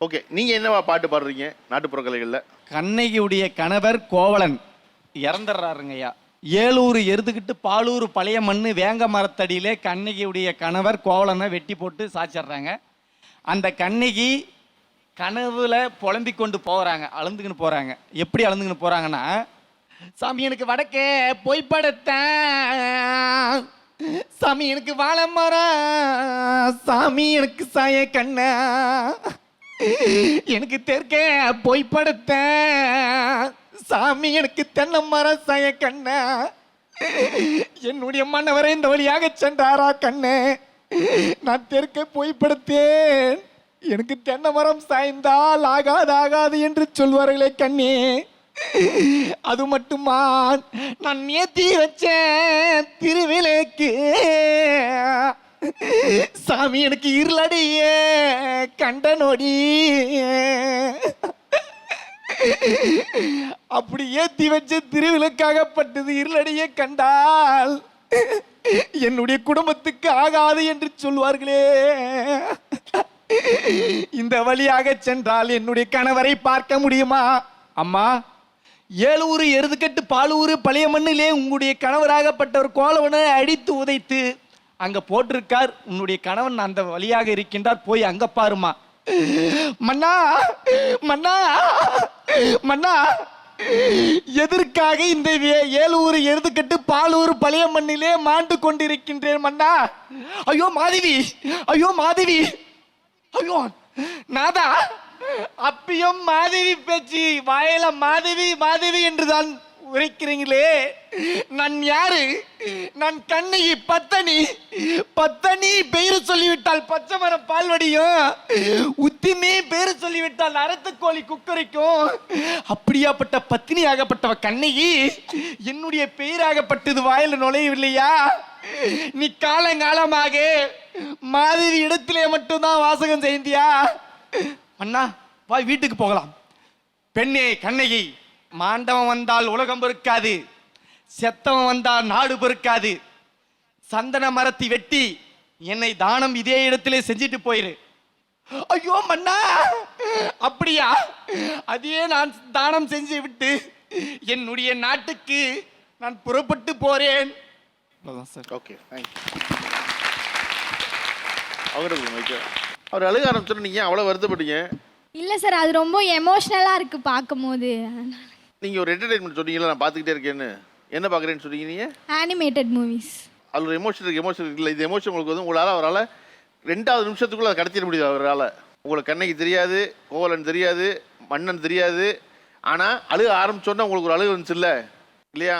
Okay நீங்க என்னவா பாட்டு பாடுறீங்க? நாட்டுப்புற கலைகள்ல கண்ணகியுடைய கணவர் கோவலன். இறந்துடுறாருங்கய்யா ஏலூர் எருதுகிட்டு பாலூர் பழைய மண்ணு வேங்க மரத்தடியிலே கண்ணகியுடைய கணவர் கோவலனை வெட்டி போட்டு சாச்சிடுறாங்க. அந்த கண்ணகி கனவுல புலம்பிக் கொண்டு போகிறாங்க அழுந்துக்கின்னு போகிறாங்க எப்படி அழுந்துக்கின்னு போகிறாங்கன்னா சாமி எனக்கு வடக்கே போய் படுத்தேன் சாமி எனக்கு வாழை மரம். சாமி எனக்கு சாய கண்ணா. எனக்கு தெற்கே போய் படுத்த. சாமி எனக்கு தென்னை மரம் சாய கண்ணா. என்னுடைய மன்னவரை இந்த வழியாக சென்றாரா கண்ணு? நான் தெற்கே போய் படுத்தேன். எனக்கு தென்னை மரம் சாய்ந்தால் ஆகாது ஆகாது என்று சொல்வார்களே கண்ணே. அது மட்டுமா? நான் நேத்தி வச்சேன் திருவிலைக்கு சாமி எனக்கு இருளடிய கண்ட நொடி அப்படி ஏத்தி வச்ச திருவிளக்காகப்பட்டது இருளடிய கண்டால் என்னுடைய குடும்பத்துக்கு ஆகாது என்று சொல்வார்களே. இந்த வழியாக சென்றால் என்னுடைய கணவரை பார்க்க முடியுமா? அம்மா ஏழூர் எருதுக்கட்டு பாலூர் பழைய மண்ணிலே உங்களுடைய கணவராகப்பட்டவர் கோலவனை அடித்து உதைத்து அங்க போட்டிருக்கார். உன்னுடைய கணவன் அந்த வழியாக இருக்கின்றார். போய் அங்க பாருமா. மன்னா மன்னா மன்னா. எதற்காக இந்த வே- ஏலூர் எருதுக்கட்டு பாலூர் பழைய மண்ணிலே மாண்டு கொண்டிருக்கின்றேன் மன்னா? ஐயோ மாதவி ஐயோ மாதவி. ஐயோ நாதா. அப்பயும் மாதவி பேச்சு. வாயில மாதவி மாதவி என்றுதான். உரைக்கிறீங்களே. நான் யாரு? நான் கண்ணகி பத்தனி பத்தனி பெயர் சொல்லிவிட்டால் பச்சை மரம் பால்வடியும் உத்திமே பெயர் சொல்லிவிட்டால் அறத்துக்கோழி குக்கரைக்கும். அப்படியாப்பட்ட பத்தினி ஆகப்பட்டவ கண்ணகி என்னுடைய பெயராகப்பட்டது வாயில நுழையவில்லையா? நீ காலங்காலமாக மாதிரி இடத்திலே மட்டும்தான் வாசகம் செய்தியா? அண்ணா வா வீட்டுக்கு போகலாம். பெண்ணே கண்ணகி மாண்டவன் வந்தால் உலகம் பொறுக்காது செத்தவன் வந்தால் நாடு பொறுக்காது. சந்தன மரத்தை வெட்டி என்னை தானம் இதே இடத்திலே செஞ்சுட்டு போயிரு. ஐயோ மன்னா! அப்படியா? அதையே நான் தானம் செஞ்சு விட்டு என்னுடைய நாட்டுக்கு நான் புறப்பட்டு போறேன். சார். ஓகே வைக்க அவர் அழுக ஆரம்பிச்சோன்னு நீங்க ஏன் அவ்வளவு வருத்தப்பட்டீங்க? இல்லை சார் அது ரொம்ப எமோஷ்னலாக இருக்குது பார்க்கும்போது. நீங்க ஒரு என்டர்டைன்மெண்ட் சொன்னீங்களா நான் பார்த்துக்கிட்டே இருக்கேன்னு. என்ன பார்க்குறேன்னு சொன்னீங்க நீங்க? ஆனிமேட்டட் மூவிஸ் அதில் ஒரு எமோஷன் இருக்கு. எமோஷன் இல்லை இது எமோஷன் உங்களுக்கு வந்து உங்களால் அவரால் ரெண்டாவது நிமிஷத்துக்குள்ள அதை கடத்திட முடியாது அவரால். உங்களுக்கு கண்ணகி தெரியாது கோவலன் தெரியாது மன்னன் தெரியாது. ஆனால் அழுக ஆரம்பிச்சோன்னா உங்களுக்கு ஒரு அழுகு வந்துச்சுல்ல? இல்லையா?